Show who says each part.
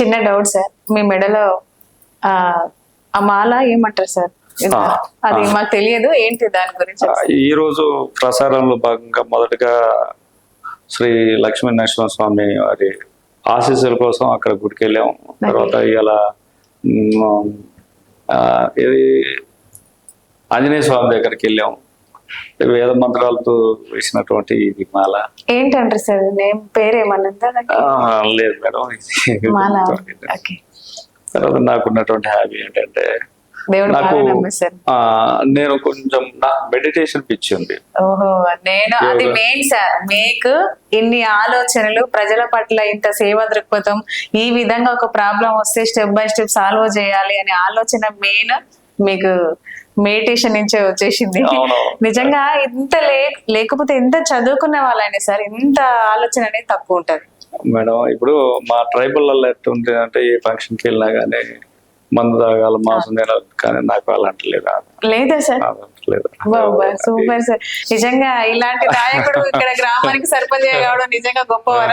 Speaker 1: చిన్న doubt sir. మీ మెడలో ఆ మాల ఏమంటారు సార్? అది. మాకు తెలియదు. ఏంటి దాని గురించి?
Speaker 2: ఈ రోజు ప్రసారంలో భాగంగా మొదటగా శ్రీ లక్ష్మీ నరసింహ స్వామి వారి ఆశీస్సుల కోసం అక్కడ గుడికి వెళ్ళాం తర్వాత ఇలా ఇది ఆంజనేయ స్వామి దగ్గరికి వెళ్ళాం. వేద మంత్రాలతో వేసినటువంటి ఇది మాల.
Speaker 1: ఏంటంటారు సార్? నేమ్ పేరు ఏమన్నా ఉందా దానికి?
Speaker 2: ఆ, లేదు మేడం తర్వాత నాకున్నటువంటి హ్యాబీ ఏంటంటే నాకు నేను కొంచెం నాకు మెడిటేషన్ పిచ్చి ఉంది.
Speaker 1: ఓహో నేను అది. Main sir. మీకు ఇన్ని ఆలోచనలు ప్రజల పట్ల ఇంత సేవ దృక్పథం ఈ విధంగా ఒక ప్రాబ్లం వస్తే స్టెప్ బై స్టెప్ సాల్వ్ చేయాలి అనే ఆలోచన మెయిన్. మీకు మెడిటేషన్ నుంచే వచ్చేసింది. నిజంగా ఇంత లే లేకపోతే ఎంత చదువుకున్న వాళ్ళైనా సార్ ఇంత ఆలోచన అనేది తక్కువ ఉంటది.
Speaker 2: మేడం ఇప్పుడు మా ట్రైబుల్లో ఎట్టుంది అంటే ఏ ఫంక్షన్కి వెళ్ళినా కానీ మందు తాగాలి మాంసం తినాలి కానీ నాకు అలాంటి లేదు?
Speaker 1: లేదా సార్? Super sir. నిజంగా ఇలాంటి నాయకుడు ఇక్కడ గ్రామానికి సర్పంచ్ కావడం నిజంగా గొప్ప వరం